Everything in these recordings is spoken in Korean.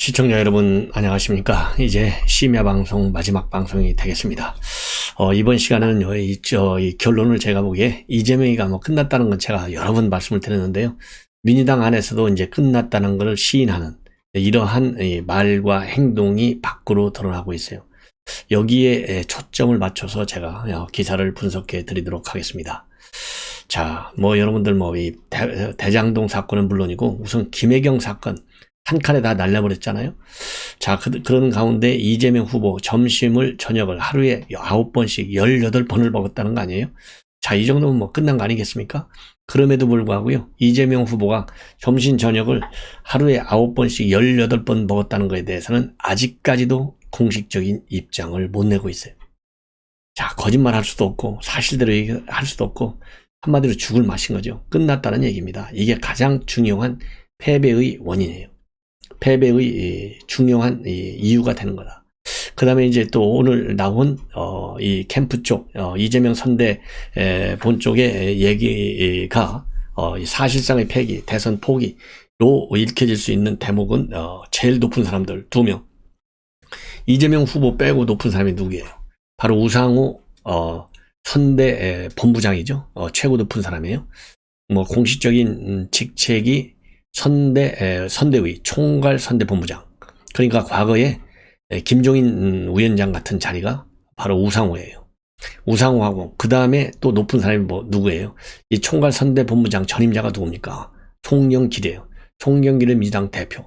시청자 여러분 안녕하십니까? 이제 심야 방송 마지막 방송이 되겠습니다. 어, 이번 시간은 요- 이, 저, 이 결론을 제가 보기에 이재명이가 뭐 끝났다는 건 제가 여러 번 말씀을 드렸는데요. 민주당 안에서도 이제 끝났다는 것을 시인하는 이러한 이 말과 행동이 밖으로 드러나고 있어요. 여기에 에, 초점을 맞춰서 제가 어, 기사를 분석해 드리도록 하겠습니다. 자, 뭐 여러분들 뭐 이 대장동 사건은 물론이고 우선 김혜경 사건 한 칸에 다 날려버렸잖아요. 자, 그, 그런 가운데 이재명 후보 점심을 저녁을 하루에 9번씩 18번을 먹었다는 거 아니에요? 자, 이 정도면 뭐 끝난 거 아니겠습니까? 그럼에도 불구하고요. 이재명 후보가 점심 저녁을 하루에 9번씩 18번 먹었다는 거에 대해서는 아직까지도 공식적인 입장을 못 내고 있어요. 자, 거짓말 할 수도 없고 사실대로 얘기할 수도 없고 한마디로 죽을 맛인 거죠. 끝났다는 얘기입니다. 이게 가장 중요한 패배의 원인이에요. 패배의 이 중요한 이 이유가 되는 거다. 그 다음에 이제 또 오늘 나온, 어, 이 캠프 쪽, 어, 이재명 선대, 에, 본 쪽의 얘기가, 어, 이 사실상의 패기, 대선 포기로 읽혀질 수 있는 대목은, 어, 제일 높은 사람들 두 명. 이재명 후보 빼고 높은 사람이 누구예요? 바로 우상호, 어, 선대 에, 본부장이죠. 어, 최고 높은 사람이에요. 뭐 공식적인 음, 직책이 선대 에, 선대위 총괄 선대 본부장. 그러니까 과거에 에, 김종인 음, 위원장 같은 자리가 바로 우상호예요. 우상호하고 그 다음에 또 높은 사람이 뭐 누구예요? 이 총괄 선대 본부장 전임자가 누굽니까? 송영길이에요. 송영길의 민주당 대표.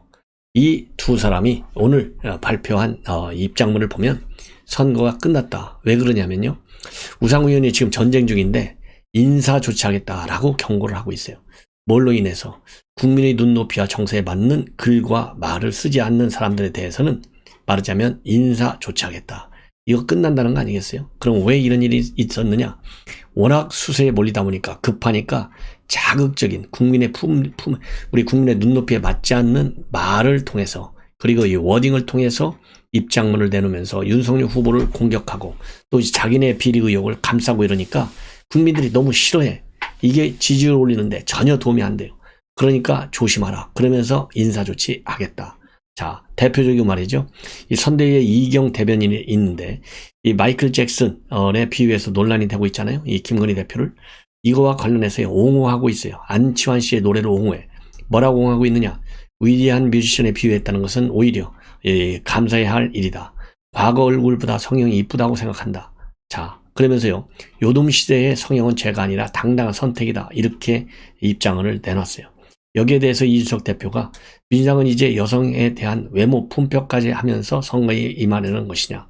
이 두 사람이 오늘 어, 발표한 어, 입장문을 보면 선거가 끝났다. 왜 그러냐면요. 우상호 의원이 지금 전쟁 중인데 인사 조치하겠다라고 경고를 하고 있어요. 뭘로 인해서 국민의 눈높이와 정세에 맞는 글과 말을 쓰지 않는 사람들에 대해서는 말하자면 인사 조치하겠다. 이거 끝난다는 거 아니겠어요? 그럼 왜 이런 일이 있었느냐? 워낙 수세에 몰리다 보니까 급하니까 자극적인 국민의 품, 품 우리 국민의 눈높이에 맞지 않는 말을 통해서 그리고 이 워딩을 통해서 입장문을 내놓으면서 윤석열 후보를 공격하고 또 자기네 비리 의혹을 감싸고 이러니까 국민들이 너무 싫어해. 이게 지지율 올리는데 전혀 도움이 안 돼요. 그러니까 조심하라. 그러면서 인사조치 하겠다. 자, 대표적인 말이죠. 이 선대위에 이경 대변인이 있는데, 이 마이클 잭슨의 비유해서 논란이 되고 있잖아요. 이 김건희 대표를. 이거와 관련해서 옹호하고 있어요. 안치환 씨의 노래를 옹호해. 뭐라고 옹호하고 있느냐? 위대한 뮤지션에 비유했다는 것은 오히려 예, 감사해야 할 일이다. 과거 얼굴보다 성형이 이쁘다고 생각한다. 자, 그러면서요. 요즘 시대의 성형은 죄가 아니라 당당한 선택이다. 이렇게 입장을 내놨어요. 여기에 대해서 이준석 대표가 민주당은 이제 여성에 대한 외모 품격까지 하면서 선거에 임하려는 것이냐.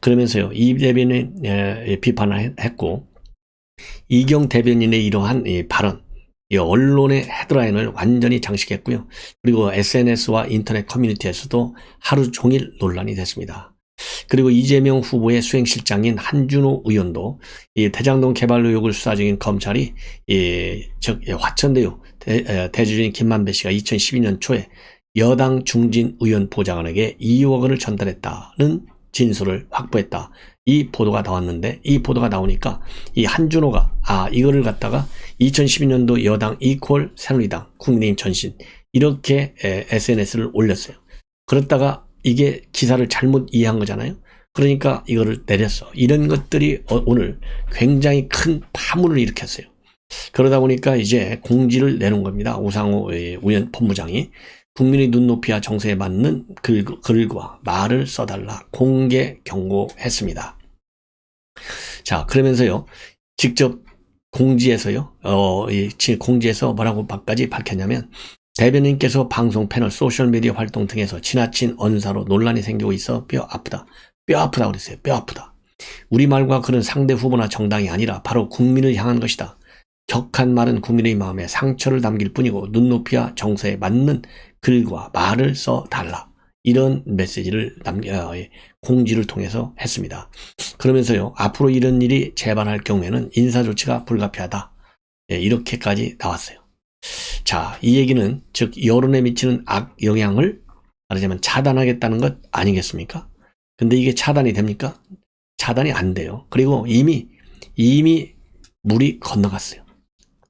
그러면서요. 이 대변인 에, 비판을 했고 이경 대변인의 이러한 이 발언 이 언론의 헤드라인을 완전히 장식했고요. 그리고 SNS와 인터넷 커뮤니티에서도 하루 종일 논란이 됐습니다. 그리고 이재명 후보의 수행실장인 한준호 의원도 이 대장동 개발 의혹을 수사 중인 검찰이 이, 즉 예, 화천대유 대, 에, 대주주인 김만배 씨가 2012년 초에 여당 중진 의원 보좌관에게 2억 원을 전달했다는 진술을 확보했다. 이 보도가 나왔는데 이 보도가 나오니까 이 한준호가 아 이거를 갖다가 2012년도 여당 이퀄 새누리당 국민의힘 전신 이렇게 에, SNS를 올렸어요. 그렇다가 이게 기사를 잘못 이해한 거잖아요. 그러니까 이거를 내렸어. 이런 것들이 어- 오늘 굉장히 큰 파문을 일으켰어요. 그러다 보니까 이제 공지를 내놓은 겁니다. 우상호 의원 본부장이 국민의 눈높이와 정세에 맞는 글, 글과 말을 써달라 공개 경고했습니다. 자, 그러면서요, 직접 공지에서요, 어, 이 지- 공지에서 뭐라고까지 밝혔냐면, 대변인께서 방송 패널 소셜미디어 활동 등에서 지나친 언사로 논란이 생기고 있어 뼈 아프다. 뼈 아프다 그랬어요. 뼈 아프다. 우리말과 그런 상대 후보나 정당이 아니라 바로 국민을 향한 것이다. 격한 말은 국민의 마음에 상처를 남길 뿐이고 눈높이와 정서에 맞는 글과 말을 써 달라. 이런 메시지를 남겨 어, 공지를 통해서 했습니다. 그러면서요. 앞으로 이런 일이 재반할 경우에는 인사 조치가 불가피하다. 예, 이렇게까지 나왔어요. 자, 이 얘기는 즉 여론에 미치는 악 영향을 말하자면 차단하겠다는 것 아니겠습니까? 근데 이게 차단이 됩니까? 차단이 안 돼요. 그리고 이미 이미 물이 건너갔어요.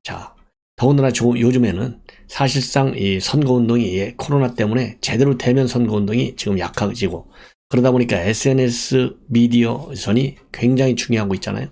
자, 더군다나 조- 요즘에는 사실상 이 선거운동이 예, 코로나 때문에 제대로 대면 선거운동이 지금 약해지고 그러다 보니까 SNS 미디어 전이 굉장히 중요하고 있잖아요.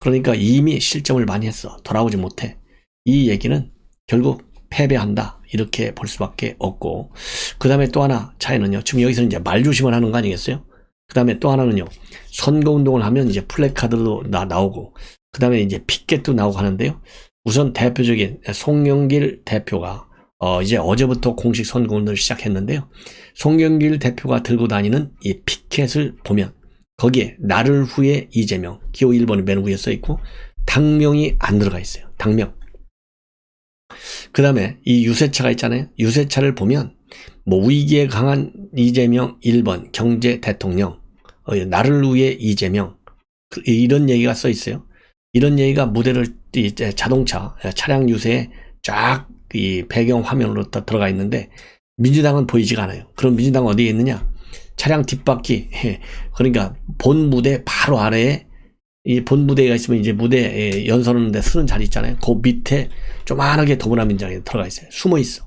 그러니까 이미 실점을 많이 했어. 돌아오지 못해. 이 얘기는 결국 패배한다. 이렇게 볼 수밖에 없고. 그 다음에 또 하나 차이는요. 지금 여기서 이제 말 조심을 하는 거 아니겠어요? 그 다음에 또 하나는요. 선거 운동을 하면 이제 플래카드도 나, 나오고, 그 다음에 이제 피켓도 나오고 하는데요. 우선 대표적인 송영길 대표가 어, 이제 어제부터 공식 선거운동을 시작했는데요. 송영길 대표가 들고 다니는 이 피켓을 보면 거기에 나를 후에 이재명 기호 1번이 맨 위에 써 있고 당명이 안 들어가 있어요. 당명. 그 다음에 이 유세차가 있잖아요. 유세차를 보면 뭐 위기에 강한 이재명 1번 경제 대통령 어, 나를 위해 이재명 그- 이런 얘기가 써 있어요. 이런 얘기가 무대를 이제 자동차 차량 유세에 쫙 이 배경 화면으로 다 들어가 있는데 민주당은 보이지가 않아요. 그럼 민주당 어디에 있느냐? 차량 뒷바퀴 예, 그러니까 본 무대 바로 아래에 이 본 무대가 있으면 이제 무대 연설하는데 쓰는 자리 있잖아요. 그 밑에 조만하게 더불어민주당에 들어가 있어요. 숨어 있어.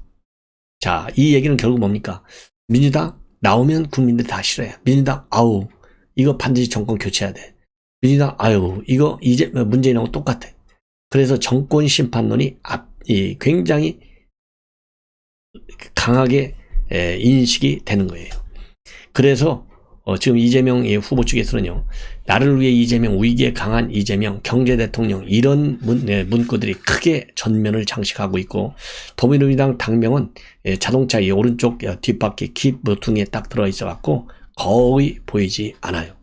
자, 이 얘기는 결국 뭡니까? 민주당 나오면 국민들 다 싫어해. 민주당 아우 이거 반드시 정권 교체해야 돼. 민주당 아유 이거 이제 문재인하고 똑같아. 그래서 정권 심판론이 앞, 이 굉장히 강하게 에, 인식이 되는 거예요. 그래서 어, 지금 이재명 이 후보 측에서는요, 나를 위해 이재명, 위기에 강한 이재명, 경제 대통령 이런 문, 예, 문구들이 크게 전면을 장식하고 있고 더불어민주당 당명은 예, 자동차 의 오른쪽 어, 뒷바퀴 키 모퉁이에 딱 들어 있어 갖고 거의 보이지 않아요.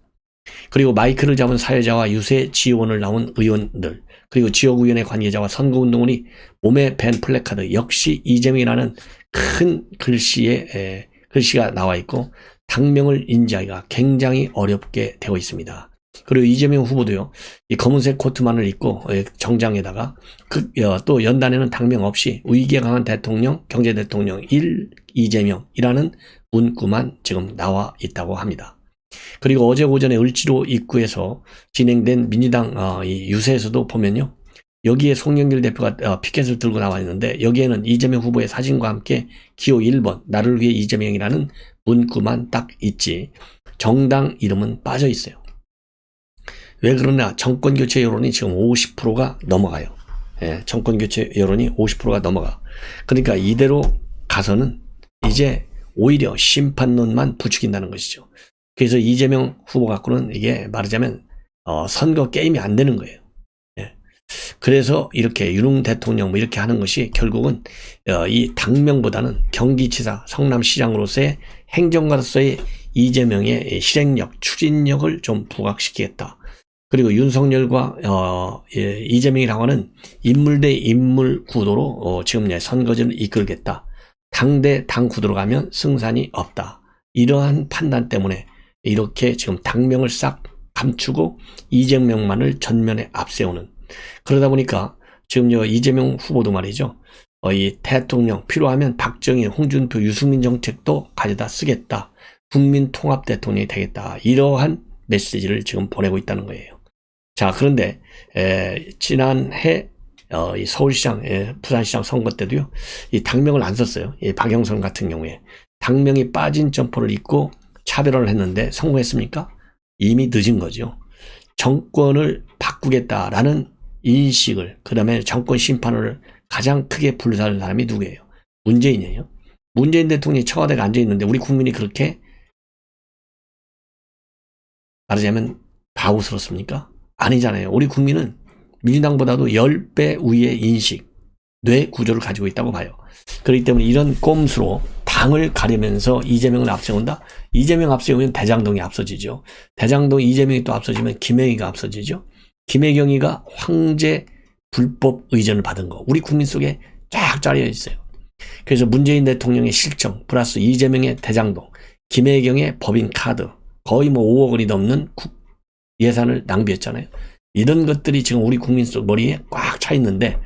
그리고 마이크를 잡은 사회자와 유세 지원을 나온 의원들 그리고 지역의원의 관계자와 선거운동원이 몸에 밴 플래카드 역시 이재명이라는 큰 글씨에 에, 글씨가 나와 있고 당명을 인지하기가 굉장히 어렵게 되어 있습니다. 그리고 이재명 후보도요, 이 검은색 코트만을 입고 에, 정장에다가 그, 어, 또 연단에는 당명 없이 위기에 강한 대통령, 경제 대통령 1 이재명이라는 문구만 지금 나와 있다고 합니다. 그리고 어제 오전에 을지로 입구에서 진행된 민주당 어, 이 유세에서도 보면요. 여기에 송영길 대표가 어, 피켓을 들고 나와 있는데 여기에는 이재명 후보의 사진과 함께 기호 1번 나를 위해 이재명이라는 문구만 딱 있지 정당 이름은 빠져 있어요. 왜 그러냐? 정권 교체 여론이 지금 50%가 넘어가요. 예, 정권 교체 여론이 50%가 넘어가. 그러니까 이대로 가서는 이제 오히려 심판론만 부추긴다는 것이죠. 그래서 이재명 후보 갖고는 이게 말하자면 어, 선거 게임이 안 되는 거예요. 예. 그래서 이렇게 유능 대통령 뭐 이렇게 하는 것이 결국은 어, 이 당명보다는 경기지사 성남시장으로서의 행정가로서의 이재명의 실행력, 추진력을 좀 부각시키겠다. 그리고 윤석열과 어, 예, 이재명이라고 하는 인물 대 인물 구도로 어, 지금 내 선거전을 이끌겠다. 당 대 당 구도로 가면 승산이 없다. 이러한 판단 때문에 이렇게 지금 당명을 싹 감추고 이재명만을 전면에 앞세우는 그러다 보니까 지금 요 이재명 후보도 말이죠. 어, 이 대통령 필요하면 박정희, 홍준표, 유승민 정책도 가져다 쓰겠다. 국민 통합 대통령이 되겠다. 이러한 메시지를 지금 보내고 있다는 거예요. 자, 그런데 에, 지난해 어, 이 서울시장, 예, 부산시장 선거 때도요, 이 당명을 안 썼어요. 이 박영선 같은 경우에 당명이 빠진 점퍼를 입고 차별화를 했는데 성공했습니까? 이미 늦은 거죠. 정권을 바꾸겠다라는 인식을, 그 다음에 정권 심판을 가장 크게 불사른 사람이 누구예요? 문재인이에요. 문재인 대통령이 청와대에 앉아 있는데 우리 국민이 그렇게 말하자면 바보스럽습니까? 아니잖아요. 우리 국민은 민주당보다도 10배 위의 인식, 뇌 구조를 가지고 있다고 봐요. 그렇기 때문에 이런 꼼수로 당을 가리면서 이재명을 앞세운다? 이재명 앞세우면 대장동이 앞서지죠. 대장동 이재명이 또 앞서지면 김행희가 앞서지죠. 김혜경이가 황제 불법 의전을 받은 거. 우리 국민 속에 쫙 짜려 있어요. 그래서 문재인 대통령의 실정, 플러스 이재명의 대장동, 김혜경의 법인 카드, 거의 뭐 5억 원이 넘는 국 예산을 낭비했잖아요. 이런 것들이 지금 우리 국민 속 머리에 꽉 차 있는데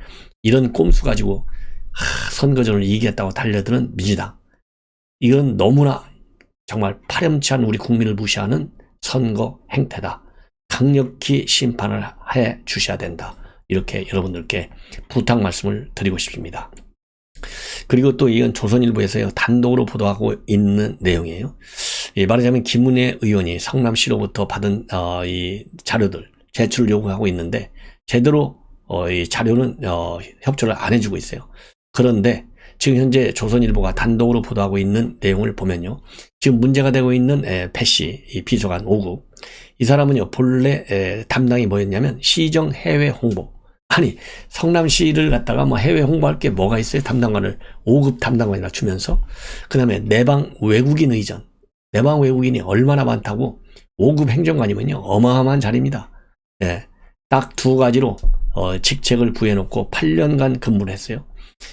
이런 꼼수 가지고 하, 선거전을 이기겠다고 달려드는 민주당. 이건 너무나 정말 파렴치한 우리 국민을 무시하는 선거 행태다. 강력히 심판을 해 주셔야 된다. 이렇게 여러분들께 부탁 말씀을 드리고 싶습니다. 그리고 또 이건 조선일보에서요 단독으로 보도하고 있는 내용이에요. 예, 말하자면 김은혜 의원이 성남시로부터 받은 어, 이 자료들 제출 요구하고 있는데 제대로 어, 이 자료는 어, 협조를 안 해주고 있어요. 그런데 지금 현재 조선일보가 단독으로 보도하고 있는 내용을 보면요. 지금 문제가 되고 있는 이 비서관 5급. 이 사람은요, 본래 에, 담당이 뭐였냐면 시정 해외 홍보. 아니, 성남시를 갖다가 뭐 해외 홍보할 게 뭐가 있어요? 담당관을 5급 담당관이나 주면서. 그 다음에 내방 외국인 의전. 내방 외국인이 얼마나 많다고 5급 행정관이면요, 어마어마한 자리입니다. 예. 딱 두 가지로 어, 직책을 부여놓고 8년간 근무를 했어요.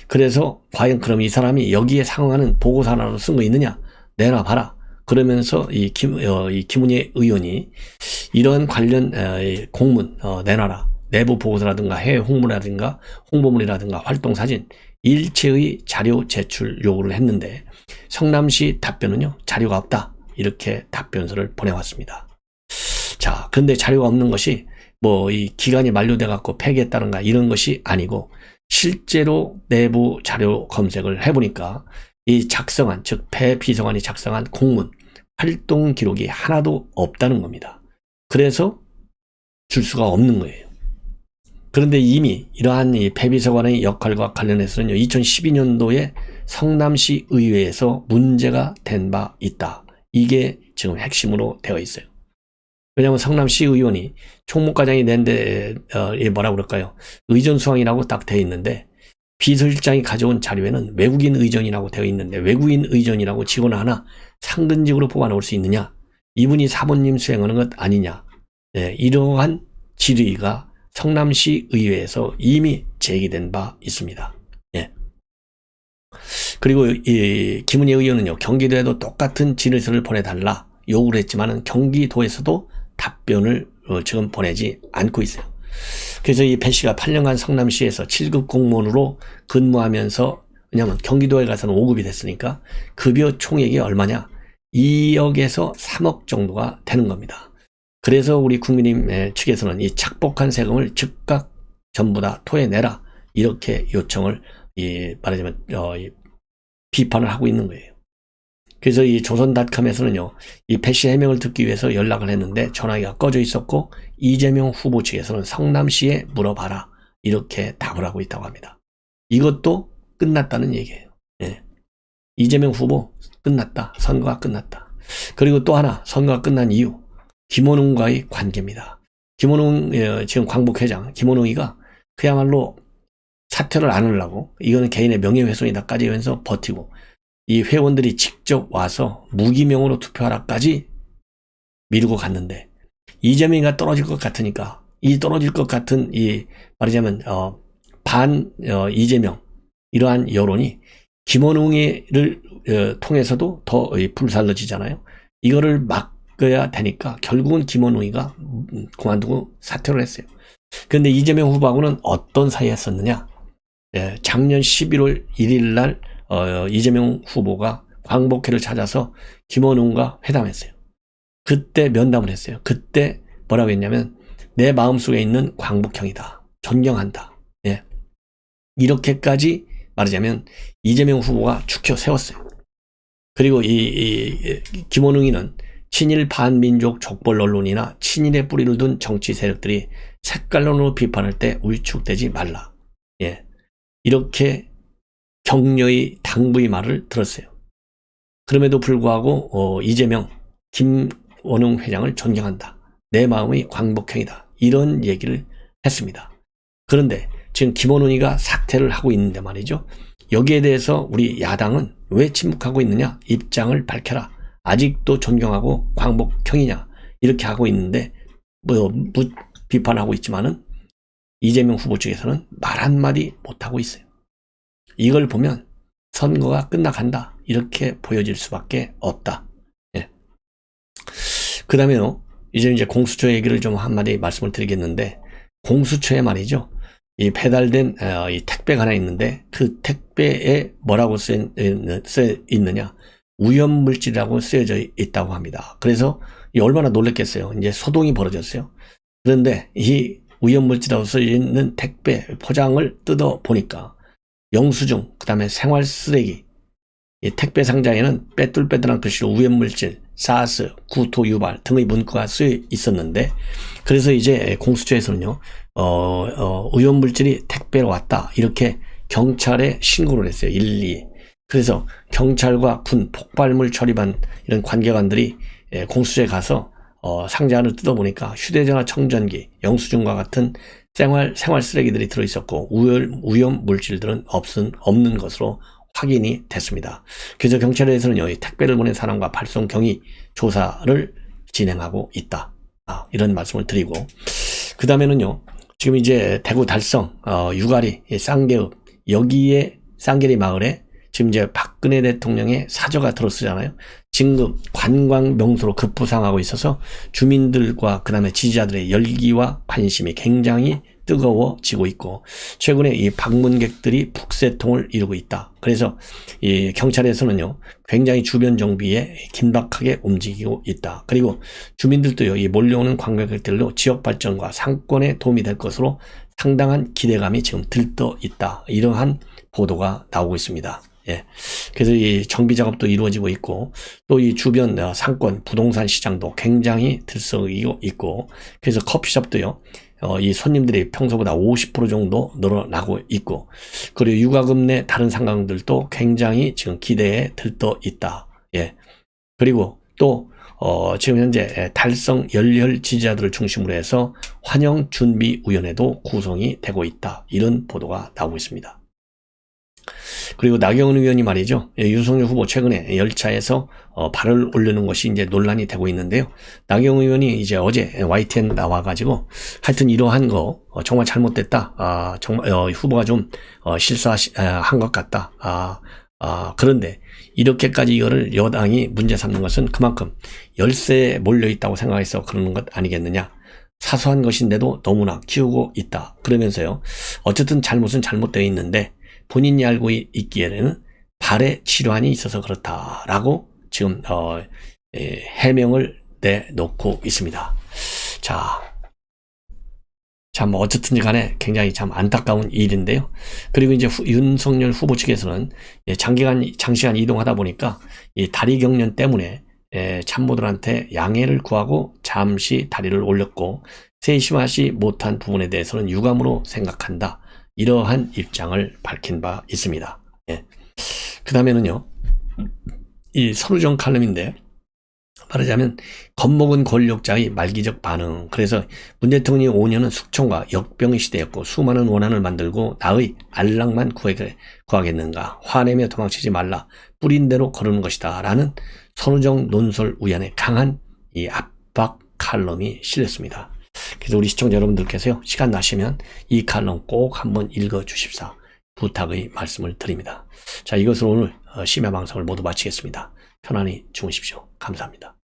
그래서 과연 그럼 이 사람이 여기에 상응하는 보고서 하나로 쓴 거 있느냐? 내놔 봐라. 그러면서 이 김, 어, 이 김은혜 의원이 이런 관련 어, 이 공문 어, 내놔라. 내부 보고서라든가 해외 홍보라든가 홍보물이라든가 활동 사진 일체의 자료 제출 요구를 했는데 성남시 답변은요 자료가 없다 이렇게 답변서를 보내왔습니다. 자, 근데 자료가 없는 것이 뭐 이 기간이 만료돼 갖고 폐기했다는가 이런 것이 아니고 실제로 내부 자료 검색을 해보니까 이 작성한 즉 배비서관이 작성한 공문 활동 기록이 하나도 없다는 겁니다. 그래서 줄 수가 없는 거예요. 그런데 이미 이러한 이 배비서관의 역할과 관련해서는 2012년도에 성남시 의회에서 문제가 된 바 있다. 이게 지금 핵심으로 되어 있어요. 왜냐하면 성남시 의원이 총무과장이 낸데 어, 이 뭐라 그럴까요? 의전 수항이라고 딱 되어 있는데 비서실장이 가져온 자료에는 외국인 의전이라고 되어 있는데 외국인 의전이라고 직원 하나 상근직으로 뽑아놓을 수 있느냐? 이분이 사모님 수행하는 것 아니냐? 네, 이러한 질의가 성남시 의회에서 이미 제기된 바 있습니다. 예. 그리고 이 김은혜 의원은요 경기도에도 똑같은 질의서를 보내달라 요구를 했지만은 경기도에서도 답변을 어, 지금 보내지 않고 있어요. 그래서 이배 씨가 8년간 성남시에서 7급 공무원으로 근무하면서 왜냐하면 경기도에 가서는 5급이 됐으니까 급여 총액이 얼마냐? 2억에서 3억 정도가 되는 겁니다. 그래서 우리 국민님 측에서는 이 착복한 세금을 즉각 전부 다 토해내라 이렇게 요청을 이 말하자면 어, 이 비판을 하고 있는 거예요. 그래서 이 조선닷컴에서는요, 이 패시 해명을 듣기 위해서 연락을 했는데 전화기가 꺼져 있었고, 이재명 후보 측에서는 성남시에 물어봐라. 이렇게 답을 하고 있다고 합니다. 이것도 끝났다는 얘기예요. 예. 이재명 후보 끝났다. 선거가 끝났다. 그리고 또 하나, 선거가 끝난 이유. 김원웅과의 관계입니다. 김원웅, 예, 지금 광복회장, 김원웅이가 그야말로 사퇴를 안 하려고, 이거는 개인의 명예훼손이다까지 하면서 버티고, 이 회원들이 직접 와서 무기명으로 투표하라까지 미루고 갔는데 이재명이가 떨어질 것 같으니까 이 떨어질 것 같은 이 말하자면 어, 반 어, 이재명 이러한 여론이 김원웅이를 어, 통해서도 더 불살러지잖아요. 이거를 막 아야 되니까 결국은 김원웅이가 그만두고 사퇴를 했어요. 그런데 이재명 후보하고는 어떤 사이였었느냐? 예, 작년 11월 1일 날 어, 이재명 후보가 광복회를 찾아서 김원웅과 회담했어요. 그때 면담을 했어요. 그때 뭐라고 했냐면 내 마음속에 있는 광복형이다. 존경한다. 예. 이렇게까지 말하자면 이재명 후보가 축혀 세웠어요. 그리고 이, 이 김원웅이는 친일 반민족 족벌 언론이나 친일의 뿌리를 둔 정치 세력들이 색깔론으로 비판할 때 위축되지 말라. 예. 이렇게 격려의 당부의 말을 들었어요. 그럼에도 불구하고 어, 이재명, 김원웅 회장을 존경한다. 내 마음의 광복형이다. 이런 얘기를 했습니다. 그런데 지금 김원웅이가 사퇴를 하고 있는데 말이죠. 여기에 대해서 우리 야당은 왜 침묵하고 있느냐? 입장을 밝혀라. 아직도 존경하고 광복형이냐? 이렇게 하고 있는데 뭐 비판하고 있지만은 이재명 후보 측에서는 말 한마디 못하고 있어요. 이걸 보면 선거가 끝나간다. 이렇게 보여질 수밖에 없다. 예. 그 다음에요. 이제 이제 공수처 얘기를 좀 한마디 말씀을 드리겠는데, 공수처에 말이죠. 이 배달된 어, 이 택배가 하나 있는데, 그 택배에 뭐라고 쓰, 있느냐. 우연물질이라고 쓰여져 있다고 합니다. 그래서 얼마나 놀랬겠어요. 이제 소동이 벌어졌어요. 그런데 이 위험물질하고 쓰여 있는 택배 포장을 뜯어 보니까 영수증, 그 다음에 생활 쓰레기, 이 택배 상자에는 빼뚤빼뚤한 글씨로 위험물질, 사스, 구토 유발 등의 문구가 쓰여 있었는데 그래서 이제 공수처에서는요, 어, 어, 위험물질이 택배로 왔다 이렇게 경찰에 신고를 했어요. 112. 그래서 경찰과 군 폭발물 처리반 이런 관계관들이 예, 공수처에 가서 어, 상자 안을 뜯어보니까 휴대전화 청전기, 영수증과 같은 생활, 생활 쓰레기들이 들어있었고 우열, 위험 물질들은 없은, 없는 것으로 확인이 됐습니다. 그래서 경찰에서는요, 이 택배를 보낸 사람과 발송 경위 조사를 진행하고 있다. 아, 이런 말씀을 드리고, 그 다음에는요, 지금 이제 대구 달성, 어, 유가리, 이 쌍계읍, 여기에 쌍계리 마을에 지금 이제 박근혜 대통령의 사저가 들어서잖아요. 진급 관광 명소로 급부상하고 있어서 주민들과 그다음에 지지자들의 열기와 관심이 굉장히 뜨거워지고 있고 최근에 이 방문객들이 북새통을 이루고 있다. 그래서 이 경찰에서는요 굉장히 주변 정비에 긴박하게 움직이고 있다. 그리고 주민들도요 이 몰려오는 관광객들로 지역 발전과 상권에 도움이 될 것으로 상당한 기대감이 지금 들떠 있다. 이러한 보도가 나오고 있습니다. 예. 그래서 이 정비 작업도 이루어지고 있고 또 이 주변 어, 상권 부동산 시장도 굉장히 들썩이고 있고 그래서 커피숍도요. 어, 이 손님들이 평소보다 50% 정도 늘어나고 있고 그리고 육아금 내 다른 상황들도 굉장히 지금 기대에 들떠 있다. 예. 그리고 또 어, 지금 현재 달성 열혈 지지자들을 중심으로 해서 환영 준비 위원회도 구성이 되고 있다. 이런 보도가 나오고 있습니다. 그리고 나경원 의원이 말이죠. 예, 윤석열 후보 최근에 열차에서 어, 발을 올리는 것이 이제 논란이 되고 있는데요. 나경원 의원이 이제 어제 YTN 나와가지고 하여튼 이러한 거 어, 정말 잘못됐다. 아, 정말 어, 후보가 좀 어, 실수한 것 같다. 아, 아, 그런데 이렇게까지 이거를 여당이 문제 삼는 것은 그만큼 열세에 몰려 있다고 생각해서 그러는 것 아니겠느냐. 사소한 것인데도 너무나 키우고 있다. 그러면서요. 어쨌든 잘못은 잘못되어 있는데 본인이 알고 있기에는 발에 질환이 있어서 그렇다라고 지금 어, 예, 해명을 내놓고 있습니다. 자, 참 어쨌든지 간에 굉장히 참 안타까운 일인데요. 그리고 이제 후, 윤석열 후보 측에서는 예, 장기간 장시간 이동하다 보니까 이 다리 경련 때문에 예, 참모들한테 양해를 구하고 잠시 다리를 올렸고 세심하지 못한 부분에 대해서는 유감으로 생각한다. 이러한 입장을 밝힌 바 있습니다. 예. 그 다음에는요, 이 선우정 칼럼인데, 말하자면, 겁먹은 권력자의 말기적 반응. 그래서 문 대통령이 5년은 숙청과 역병의 시대였고, 수많은 원한을 만들고, 나의 안락만 구하겠는가. 화내며 도망치지 말라. 뿌린 대로 거르는 것이다. 라는 선우정 논설 우연의 강한 이 압박 칼럼이 실렸습니다. 그래서 우리 시청자 여러분들께서요, 시간 나시면 이 칼럼 꼭 한번 읽어 주십사. 부탁의 말씀을 드립니다. 자, 이것으로 오늘 어, 심야 방송을 모두 마치겠습니다. 편안히 주무십시오. 감사합니다.